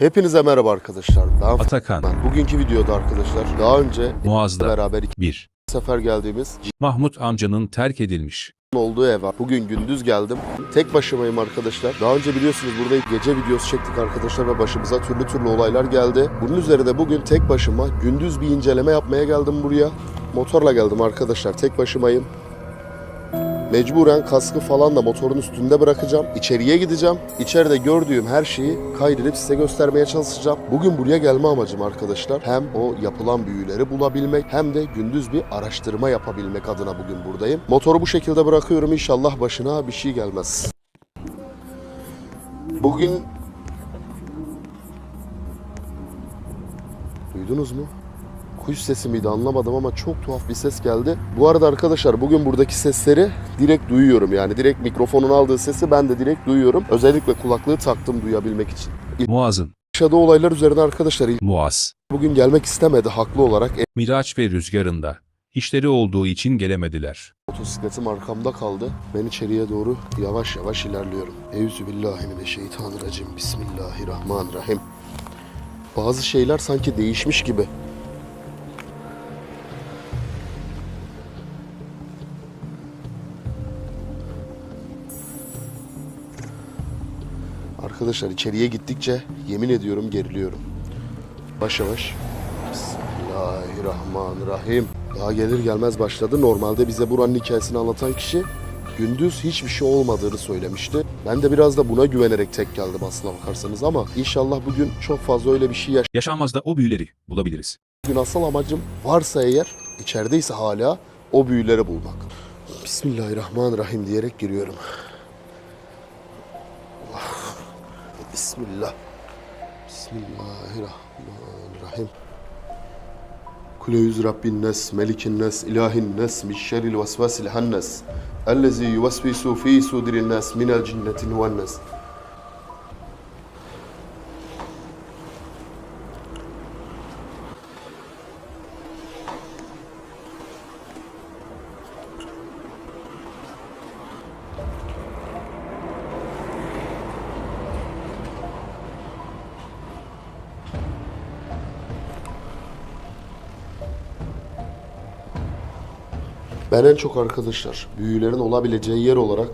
Hepinize merhaba arkadaşlar. Ben Atakan. Bugünkü videoda arkadaşlar daha önce Muaz'da beraber iki 1. sefer geldiğimiz Mahmut amcanın terk edilmiş. olduğu ev var. Bugün gündüz geldim. Tek başımayım arkadaşlar. Daha önce biliyorsunuz burada gece videosu çektik arkadaşlar ve başımıza türlü türlü olaylar geldi. Bunun üzerine bugün tek başıma gündüz bir inceleme yapmaya geldim buraya. Motorla geldim arkadaşlar. Tek başımayım. Mecburen kaskı falan da motorun üstünde bırakacağım. İçeriye gideceğim. İçeride gördüğüm her şeyi kaydedip size göstermeye çalışacağım. Bugün buraya gelme amacım arkadaşlar. Hem o yapılan büyüleri bulabilmek hem de gündüz bir araştırma yapabilmek adına bugün buradayım. Motoru bu şekilde bırakıyorum. İnşallah başına bir şey gelmez. Bugün Duydunuz mu? Kuş sesi miydi anlamadım ama çok tuhaf bir ses geldi. Bu arada arkadaşlar bugün buradaki sesleri direkt duyuyorum. Yani direkt mikrofonun aldığı sesi ben de direkt duyuyorum. Özellikle kulaklığı taktım duyabilmek için. Muaz'ın, Yaşadığı olaylar üzerine arkadaşlar Muaz, bugün gelmek istemedi haklı olarak. E, Miraç ve Rüzgar'ında. İşleri olduğu için gelemediler. motosikletim arkamda kaldı. Ben içeriye doğru yavaş yavaş ilerliyorum. Euzubillahimineşşeytanirracim. Bismillahirrahmanirrahim. Bazı şeyler sanki değişmiş gibi. Arkadaşlar içeriye gittikçe yemin ediyorum geriliyorum. Yavaş yavaş. Bismillahirrahmanirrahim. Daha gelir gelmez başladı. Normalde bize buranın hikayesini anlatan kişi gündüz hiçbir şey olmadığını söylemişti. Ben de biraz da buna güvenerek tek geldim aslına bakarsanız ama inşallah bugün çok fazla öyle bir şey yaşamayacağım. Yaşanmazda o büyüleri bulabiliriz. Bugün asıl amacım varsa eğer içerideyse hala o büyüleri bulmak. Bismillahirrahmanirrahim diyerek giriyorum. Bismillah. Bismillahirrahmanirrahim. Kule Rabbin nes, melikin nes, ilahin nes, min şerril vesvesil hannes. Ellezi yuvesvisu fi sudirin nes, minel cinnetin huven Ben en çok arkadaşlar büyülerin olabileceği yer olarak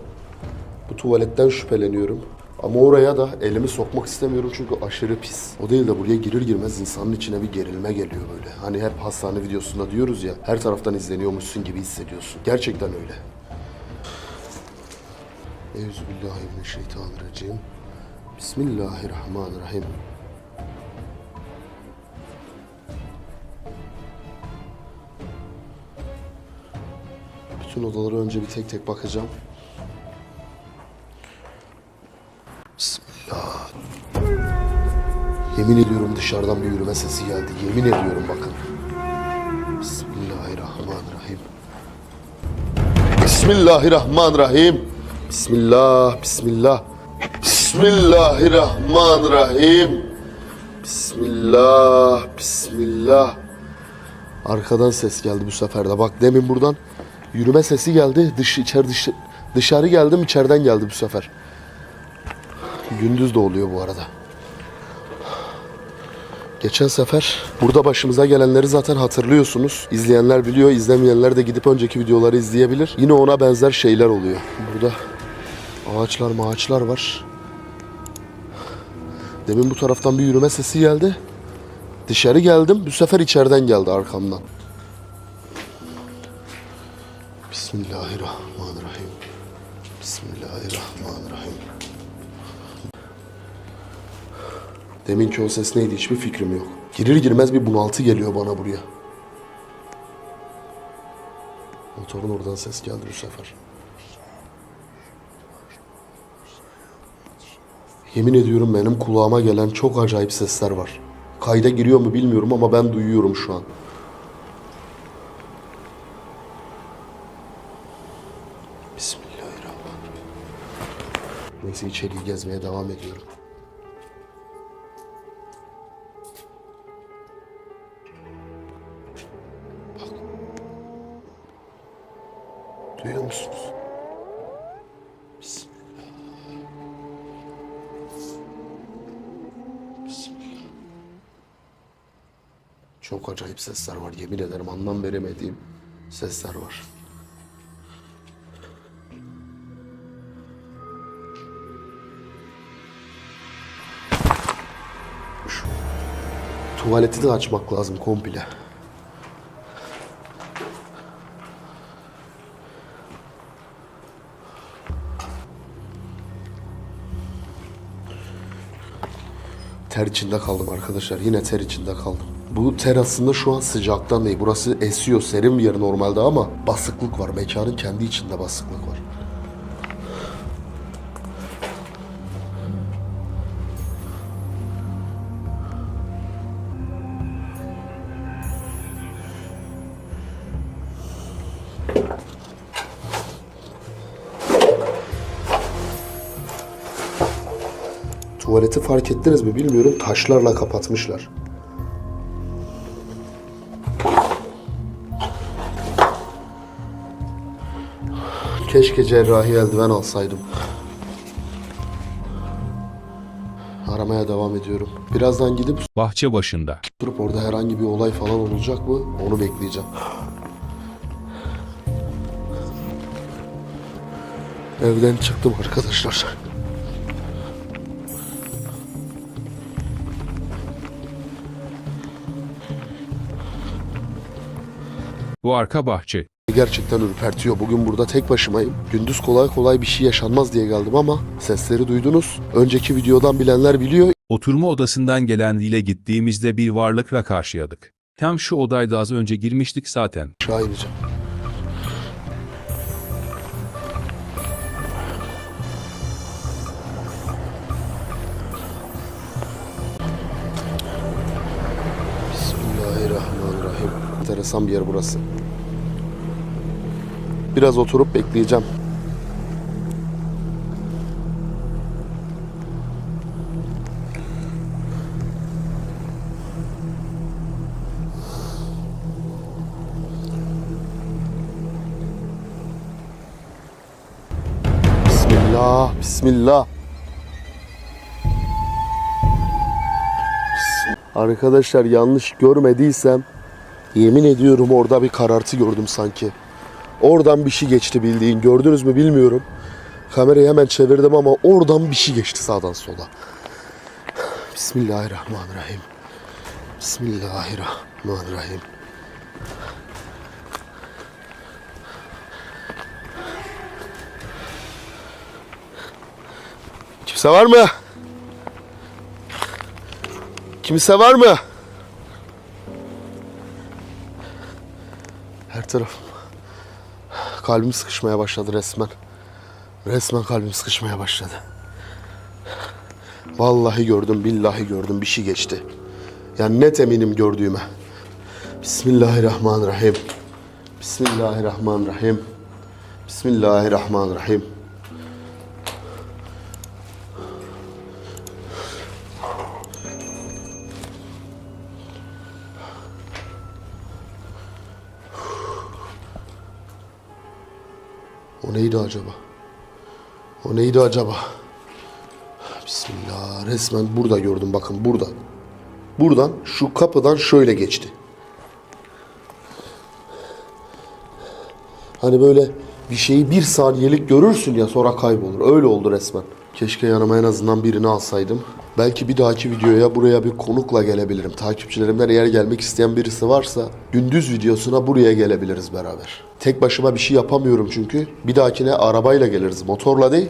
bu tuvaletten şüpheleniyorum. Ama oraya da elimi sokmak istemiyorum çünkü aşırı pis. O değil de buraya girir girmez insanın içine bir gerilme geliyor böyle. Hani hep hastane videosunda diyoruz ya her taraftan izleniyormuşsun gibi hissediyorsun. Gerçekten öyle. Euzubillahimineşşeytanirracim. Bismillahirrahmanirrahim. Bütün odalara önce bir tek tek bakacağım. Bismillah. Yemin ediyorum dışarıdan bir yürüme sesi geldi. Yemin ediyorum bakın. Bismillahirrahmanirrahim. Bismillahirrahmanirrahim. Bismillah, bismillah. Bismillahirrahmanirrahim. Bismillah, bismillah. Arkadan ses geldi bu sefer de. Bak demin buradan yürüme sesi geldi. Dış içeri dış, dışarı geldim içeriden geldi bu sefer. Gündüz de oluyor bu arada. Geçen sefer burada başımıza gelenleri zaten hatırlıyorsunuz. İzleyenler biliyor, izlemeyenler de gidip önceki videoları izleyebilir. Yine ona benzer şeyler oluyor. Burada ağaçlar mağaçlar var. Demin bu taraftan bir yürüme sesi geldi. Dışarı geldim. Bu sefer içeriden geldi arkamdan. Bismillahirrahmanirrahim. Bismillahirrahmanirrahim. Deminki o ses neydi hiçbir fikrim yok. Girir girmez bir bunaltı geliyor bana buraya. Motorun oradan ses geldi bu sefer. Yemin ediyorum benim kulağıma gelen çok acayip sesler var. Kayda giriyor mu bilmiyorum ama ben duyuyorum şu an. Öyleyse içeriği gezmeye devam ediyorum. Bak. Duyuyor musunuz? Çok acayip sesler var. Yemin ederim anlam veremediğim sesler var. Tuvaleti de açmak lazım komple. Ter içinde kaldım arkadaşlar. Yine ter içinde kaldım. Bu ter aslında şu an sıcaktan değil. Burası esiyor, serin bir yer normalde ama basıklık var. Mekanın kendi içinde basıklık var. Tuvaleti fark ettiniz mi bilmiyorum. Taşlarla kapatmışlar. Keşke cerrahi eldiven alsaydım. Aramaya devam ediyorum. Birazdan gidip Bahçe başında. durup orada herhangi bir olay falan olacak mı? Onu bekleyeceğim. Evden çıktım arkadaşlar. Bu arka bahçe. Gerçekten ürpertiyor. Bugün burada tek başımayım. Gündüz kolay kolay bir şey yaşanmaz diye geldim ama sesleri duydunuz. Önceki videodan bilenler biliyor. Oturma odasından gelen ile gittiğimizde bir varlıkla karşıladık. Tam şu odayda az önce girmiştik zaten. Aşağı ineceğim. Enteresan bir yer burası. Biraz oturup bekleyeceğim. Bismillah, Bismillah. Bis- Arkadaşlar yanlış görmediysem yemin ediyorum orada bir karartı gördüm sanki. Oradan bir şey geçti bildiğin. Gördünüz mü bilmiyorum. Kamerayı hemen çevirdim ama oradan bir şey geçti sağdan sola. Bismillahirrahmanirrahim. Bismillahirrahmanirrahim. Kimse var mı? Kimse var mı? Her tarafım. Kalbim sıkışmaya başladı resmen. Resmen kalbim sıkışmaya başladı. Vallahi gördüm, billahi gördüm. Bir şey geçti. Yani net eminim gördüğüme. Bismillahirrahmanirrahim. Bismillahirrahmanirrahim. Bismillahirrahmanirrahim. O neydi acaba? O neydi acaba? Bismillah. Resmen burada gördüm bakın burada. Buradan şu kapıdan şöyle geçti. Hani böyle bir şeyi bir saniyelik görürsün ya sonra kaybolur. Öyle oldu resmen. Keşke yanıma en azından birini alsaydım. Belki bir dahaki videoya buraya bir konukla gelebilirim. Takipçilerimden eğer gelmek isteyen birisi varsa gündüz videosuna buraya gelebiliriz beraber. Tek başıma bir şey yapamıyorum çünkü. Bir dahakine arabayla geliriz. Motorla değil.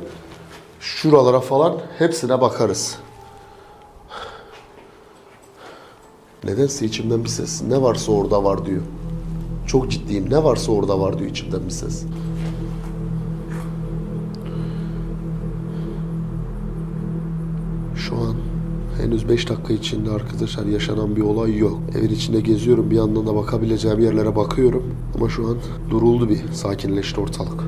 Şuralara falan hepsine bakarız. Nedense içimden bir ses ne varsa orada var diyor. Çok ciddiyim. Ne varsa orada var diyor içimden bir ses. Henüz 5 dakika içinde arkadaşlar yaşanan bir olay yok. Evin içinde geziyorum bir yandan da bakabileceğim yerlere bakıyorum. Ama şu an duruldu bir sakinleşti ortalık.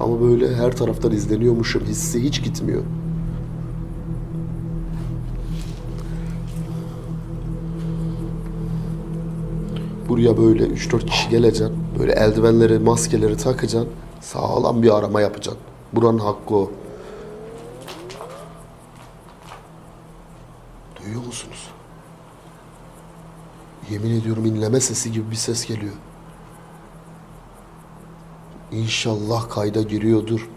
Ama böyle her taraftan izleniyormuşum hissi hiç gitmiyor. Buraya böyle 3-4 kişi geleceksin. Böyle eldivenleri, maskeleri takacaksın. Sağlam bir arama yapacaksın. Buranın hakkı o. Duyuyor musunuz? Yemin ediyorum inleme sesi gibi bir ses geliyor. İnşallah kayda giriyordur.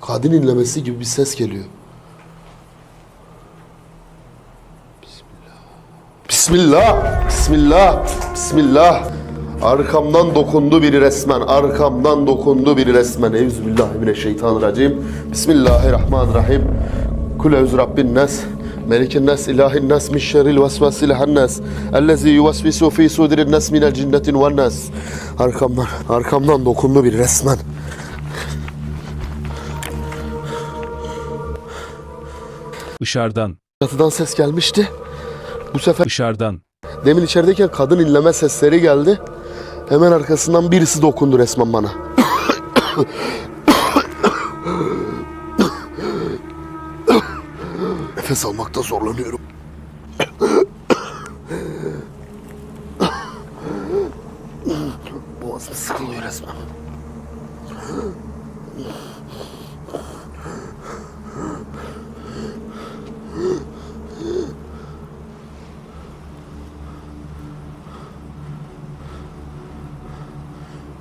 Kadın inlemesi gibi bir ses geliyor. Bismillah. Bismillah. Bismillah. Arkamdan dokundu biri resmen. Arkamdan dokundu biri resmen. Euzubillahimineşşeytanirracim. Bismillahirrahmanirrahim. Kul euz rabbin nas. Nas, ilahin nas, min şerril vesvesil hannas. Ellezi yuvesvisu fi sudirin nas minel cinnetin ven nas. Arkamdan, arkamdan dokundu biri resmen. Dışarıdan, Çatıdan ses gelmişti. Bu sefer dışarıdan. Demin içerideyken kadın inleme sesleri geldi. Hemen arkasından birisi dokundu resmen bana. Nefes almakta zorlanıyorum.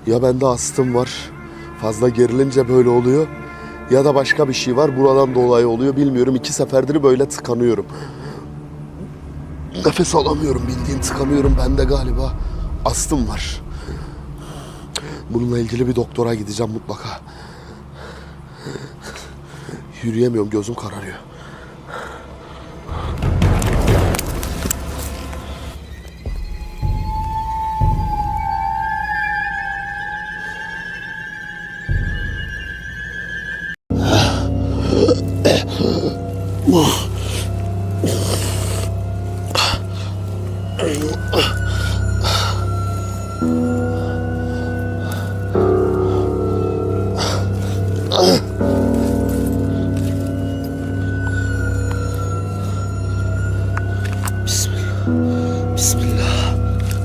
Ya bende astım var. Fazla gerilince böyle oluyor. Ya da başka bir şey var. Buradan dolayı oluyor bilmiyorum. İki seferdir böyle tıkanıyorum. Nefes alamıyorum. Bildiğin tıkanıyorum. Bende galiba astım var. Bununla ilgili bir doktora gideceğim mutlaka. Yürüyemiyorum. Gözüm kararıyor.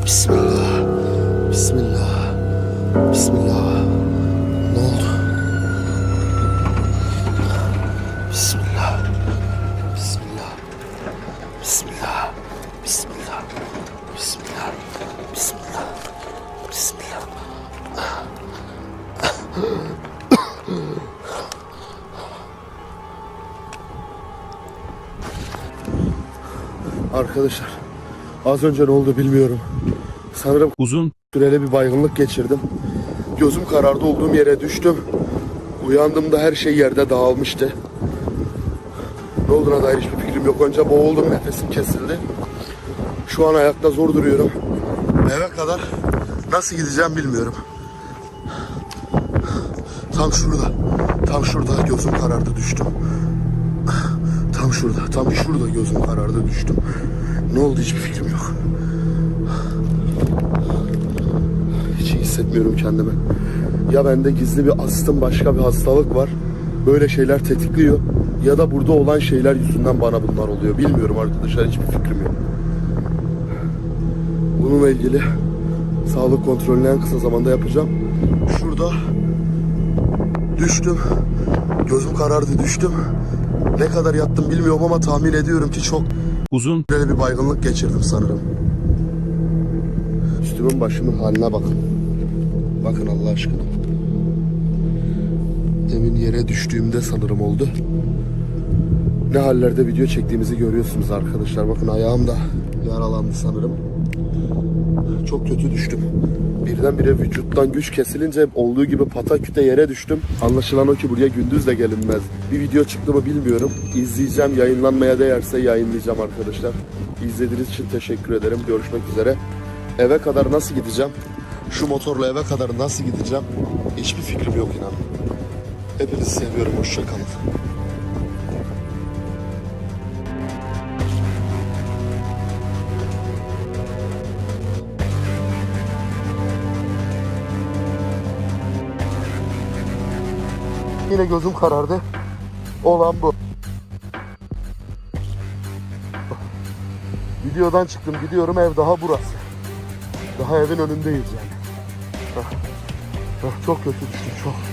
Bismillah. Bismillah. Bismillah. Ne oldu? Az önce ne oldu bilmiyorum. Sanırım Uzun, süreli bir baygınlık geçirdim. Gözüm karardı olduğum yere düştüm. Uyandığımda her şey yerde dağılmıştı. Ne olduğuna dair hiçbir fikrim yok. Önce boğuldum, nefesim kesildi. Şu an ayakta zor duruyorum. Eve kadar nasıl gideceğim bilmiyorum. Tam şurada, tam şurada gözüm karardı düştüm. Tam şurada, tam şurada gözüm karardı düştüm. Ne oldu hiçbir fikrim yok. Hiç iyi hissetmiyorum kendimi. Ya bende gizli bir astım başka bir hastalık var. Böyle şeyler tetikliyor. Ya da burada olan şeyler yüzünden bana bunlar oluyor. Bilmiyorum arkadaşlar hiçbir fikrim yok. Bununla ilgili sağlık kontrolünü en kısa zamanda yapacağım. Şurada düştüm. Gözüm karardı düştüm. Ne kadar yattım bilmiyorum ama tahmin ediyorum ki çok uzun, Böyle bir baygınlık geçirdim sanırım. Üstümün başımın haline bakın. Bakın Allah aşkına. Demin yere düştüğümde sanırım oldu. Ne hallerde video çektiğimizi görüyorsunuz arkadaşlar. Bakın ayağım da yaralandı sanırım. Çok kötü düştüm. Birdenbire vücuttan güç kesilince olduğu gibi pataküte yere düştüm. Anlaşılan o ki buraya gündüz de gelinmez. Bir video çıktı mı bilmiyorum. İzleyeceğim. Yayınlanmaya değerse yayınlayacağım arkadaşlar. İzlediğiniz için teşekkür ederim. Görüşmek üzere. Eve kadar nasıl gideceğim? Şu motorla eve kadar nasıl gideceğim? Hiçbir fikrim yok inan. Hepinizi seviyorum. Hoşçakalın. Yine gözüm karardı. Olan bu. Videodan çıktım gidiyorum ev daha burası. Daha evin önündeyiz yani. Ah, ah, çok kötü düştüm çok.